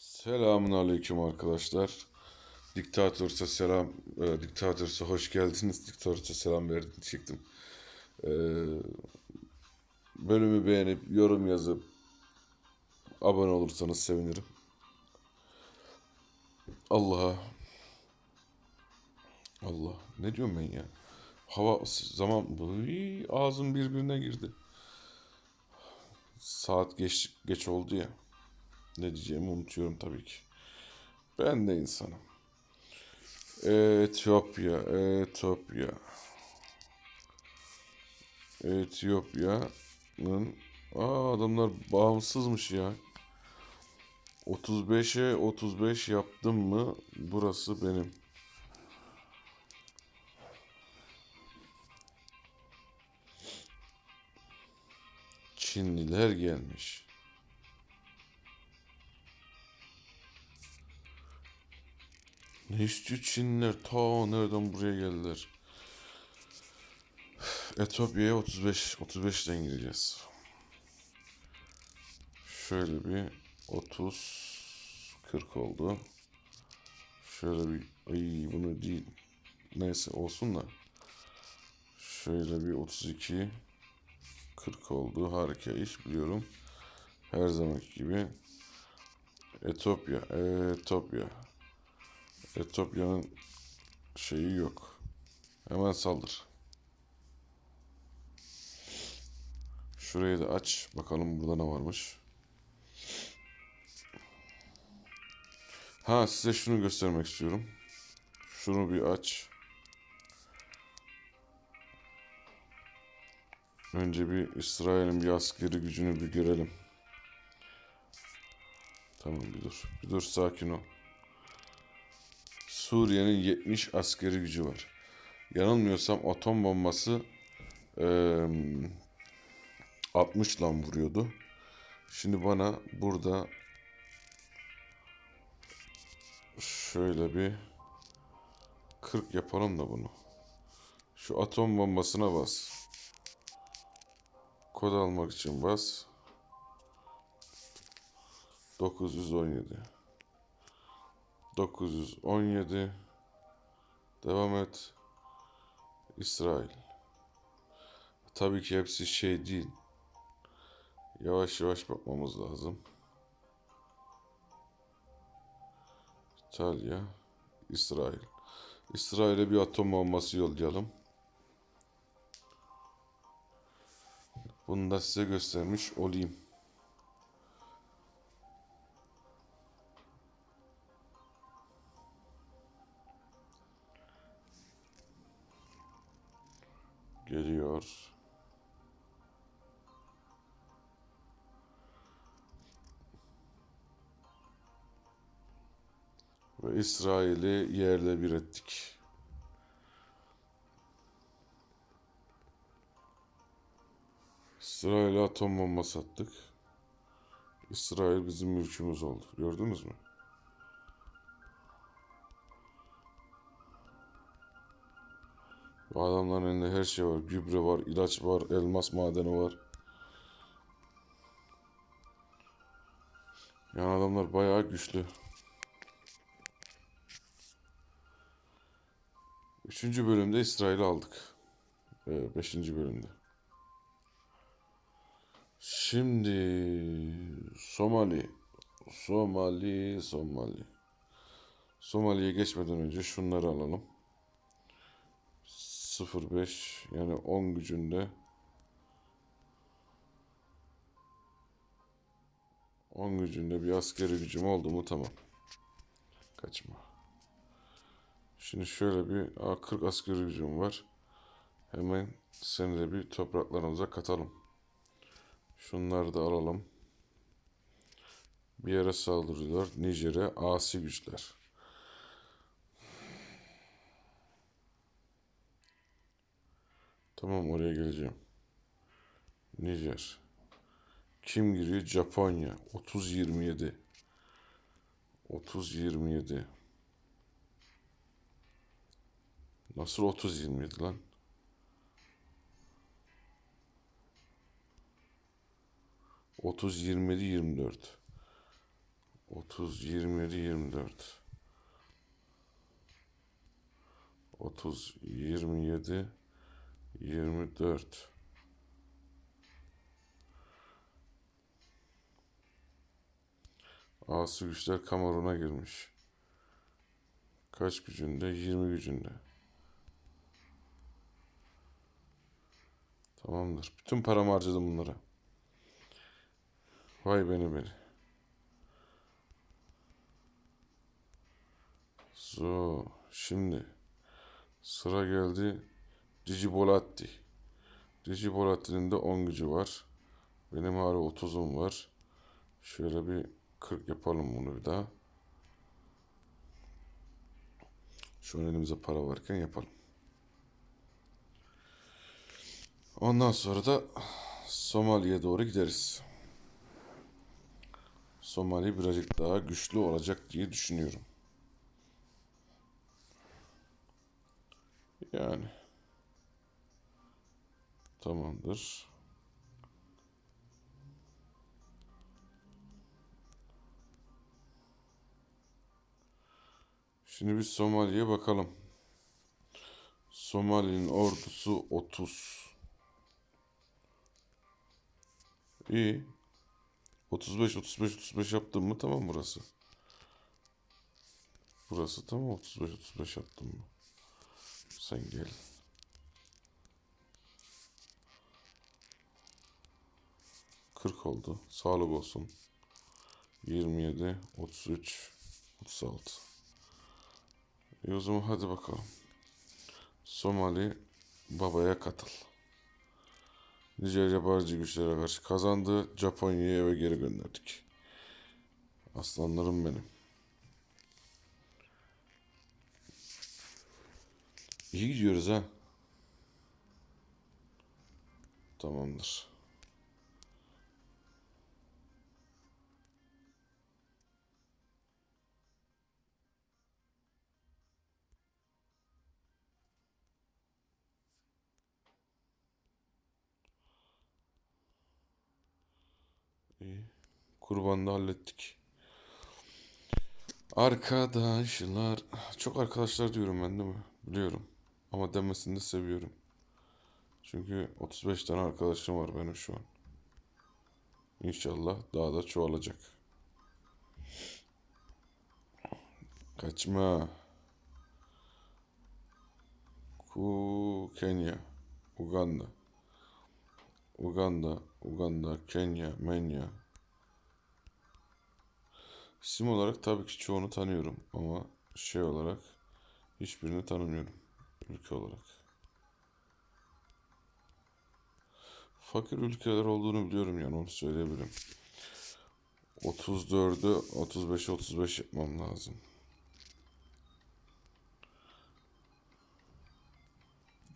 Selamun aleyküm arkadaşlar. Diktatörse selam, e, diktatörse hoş geldiniz. Diktatörse selam verdim çektim. E, bölümü beğenip yorum yazıp abone olursanız sevinirim. Allah'a Allah ne diyorum ben ya? Hava zaman Iy, ağzım birbirine girdi. Saat geç geç oldu ya. Ne diyeceğimi unutuyorum tabii ki. Ben de insanım. Etiyopya, Etiyopya. Etiyopya'nın Aa adamlar bağımsızmış ya. 35'e 35 yaptım mı burası benim. Çinliler gelmiş. Ne istiyor Çinliler? Ta nereden buraya geldiler? Etiyopya'ya 35 35'ten gireceğiz. Şöyle bir 30 40 oldu. Şöyle bir ay bunu değil. Neyse olsun da. Şöyle bir 32 40 oldu. Harika iş biliyorum. Her zamanki gibi. Etiyopya, Etiyopya. Etiyopya'nın şeyi yok. Hemen saldır. Şurayı da aç. Bakalım burada ne varmış. Ha size şunu göstermek istiyorum. Şunu bir aç. Önce bir İsrail'in bir askeri gücünü bir görelim. Tamam bir dur. Bir dur sakin ol. Suriye'nin 70 askeri gücü var. Yanılmıyorsam atom bombası eee 60 lan vuruyordu. Şimdi bana burada şöyle bir 40 yapalım da bunu. Şu atom bombasına bas. Kod almak için bas. 917. 917 devam et. İsrail. Tabii ki hepsi şey değil. Yavaş yavaş bakmamız lazım. İtalya İsrail. İsrail'e bir atom bombası yollayalım. Bunu da size göstermiş olayım geliyor. Ve İsrail'i yerle bir ettik. İsrail'e atom bombası attık. İsrail bizim mülkümüz oldu. Gördünüz mü? Adamların elinde her şey var. Gübre var, ilaç var, elmas madeni var. Yani adamlar bayağı güçlü. Üçüncü bölümde İsrail'i aldık. Ee, beşinci bölümde. Şimdi Somali. Somali, Somali. Somali'ye geçmeden önce şunları alalım. 05 yani 10 gücünde 10 gücünde bir askeri gücüm oldu mu tamam. Kaçma. Şimdi şöyle bir aa, 40 askeri gücüm var. Hemen seni de bir topraklarımıza katalım. Şunları da alalım. Bir yere saldırıyorlar. Nijer'e asi güçler. Tamam oraya geleceğim. Nijer. Kim giriyor? Japonya. 30-27. 30-27. Nasıl 30-27 lan? Otuz yirmi yedi yirmi dört. 30, 27, 24. 30, 27, 24. Asi güçler Kamerun'a girmiş. Kaç gücünde? 20 gücünde. Tamamdır. Bütün paramı harcadım bunlara. Vay beni beni. So, şimdi sıra geldi Cici Bolatti'nin de 10 gücü var. Benim hala 30'um var. Şöyle bir 40 yapalım bunu bir daha. Şu an elimize para varken yapalım. Ondan sonra da Somali'ye doğru gideriz. Somali birazcık daha güçlü olacak diye düşünüyorum. Yani. Tamamdır. Şimdi biz Somali'ye bakalım. Somali'nin ordusu 30. İyi. 35 35 35 yaptım mı tamam burası. Burası tamam 35 35 yaptım mı? Sen gel. Kırk oldu. Sağlık olsun. 27, 33, 36. E o zaman hadi bakalım. Somali babaya katıl. Nijerya barcı güçlere karşı kazandı. Japonya'yı eve geri gönderdik. Aslanlarım benim. İyi gidiyoruz ha. Tamamdır. Kurbanı da hallettik. Arkadaşlar. Çok arkadaşlar diyorum ben değil mi? Biliyorum. Ama demesini de seviyorum. Çünkü 35 tane arkadaşım var benim şu an. İnşallah daha da çoğalacak. Kaçma. Ku Kenya, Uganda. Uganda, Uganda, Kenya, Menya. İsim olarak tabii ki çoğunu tanıyorum ama şey olarak hiçbirini tanımıyorum ülke olarak. Fakir ülkeler olduğunu biliyorum yani onu söyleyebilirim. 34'ü 35'e 35 yapmam lazım.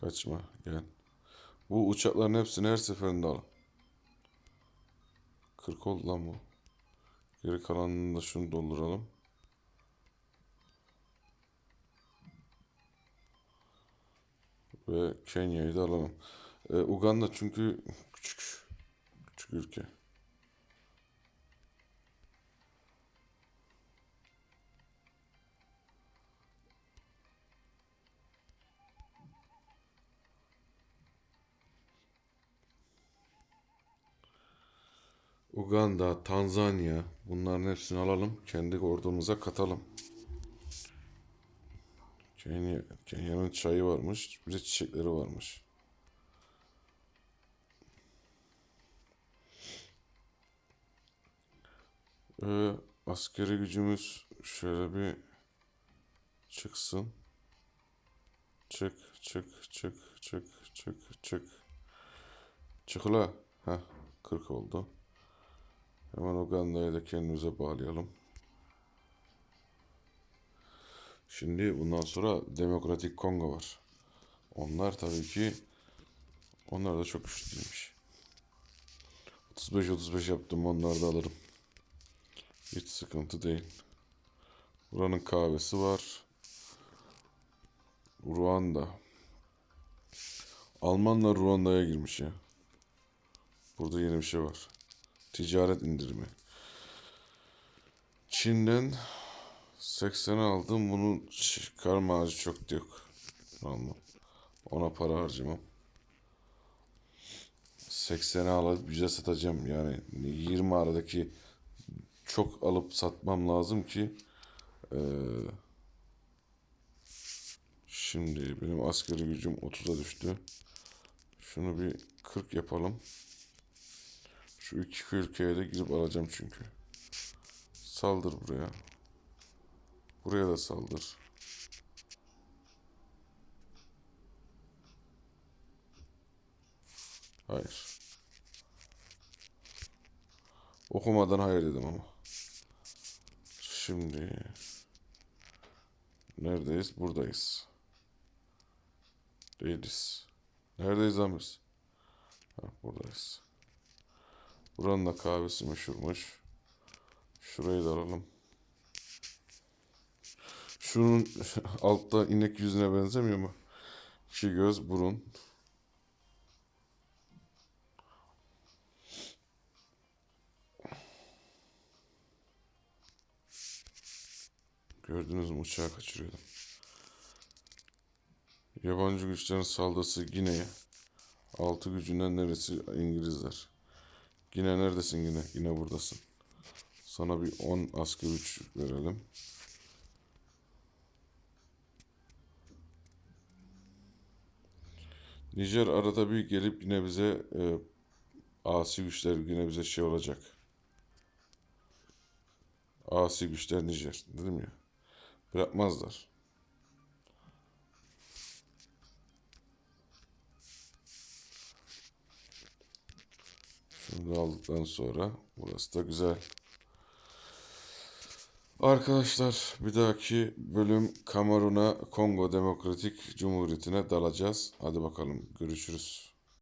Kaçma gel. Bu uçakların hepsini her seferinde al. 40 oldu lan bu. Geri kalanını da şunu dolduralım. Ve Kenya'yı da alalım. Ee, Uganda çünkü küçük. Küçük ülke. Uganda, Tanzanya bunların hepsini alalım. Kendi ordumuza katalım. Kenya, Kenya'nın çayı varmış. Bir de çiçekleri varmış. Ee, askeri gücümüz şöyle bir çıksın. Çık, çık, çık, çık, çık, çık. Çık ula. Heh, 40 oldu. Hemen Uganda'yı da kendimize bağlayalım. Şimdi bundan sonra Demokratik Kongo var. Onlar tabii ki onlar da çok güçlüymüş. 35-35 yaptım onları da alırım. Hiç sıkıntı değil. Buranın kahvesi var. Ruanda. Almanlar Ruanda'ya girmiş ya. Burada yeni bir şey var. Ticaret indirimi. Çin'den 80 aldım. Bunun çıkarma harcı çok da yok. Tamam Ona para harcamam. 80'e alıp güzel satacağım. Yani 20 aradaki çok alıp satmam lazım ki eee, şimdi benim askeri gücüm 30'a düştü. Şunu bir 40 yapalım. Şu iki ülkeye de girip alacağım çünkü. Saldır buraya. Buraya da saldır. Hayır. Okumadan hayır dedim ama. Şimdi neredeyiz? Buradayız. Değiliz. Neredeyiz lan buradayız. Buranın da kahvesi meşhurmuş. Şurayı da alalım. Şunun altta inek yüzüne benzemiyor mu? İki göz, burun. Gördünüz mü uçağı kaçırıyordum. Yabancı güçlerin saldırısı Gine'ye. Altı gücünden neresi İngilizler. Yine neredesin yine? Yine buradasın. Sana bir 10 asker güç verelim. Nijer arada bir gelip yine bize e, asi güçler yine bize şey olacak. Asi güçler Nijer. Dedim ya. Bırakmazlar. Şunu da aldıktan sonra burası da güzel. Arkadaşlar bir dahaki bölüm Kamerun'a Kongo Demokratik Cumhuriyeti'ne dalacağız. Hadi bakalım görüşürüz.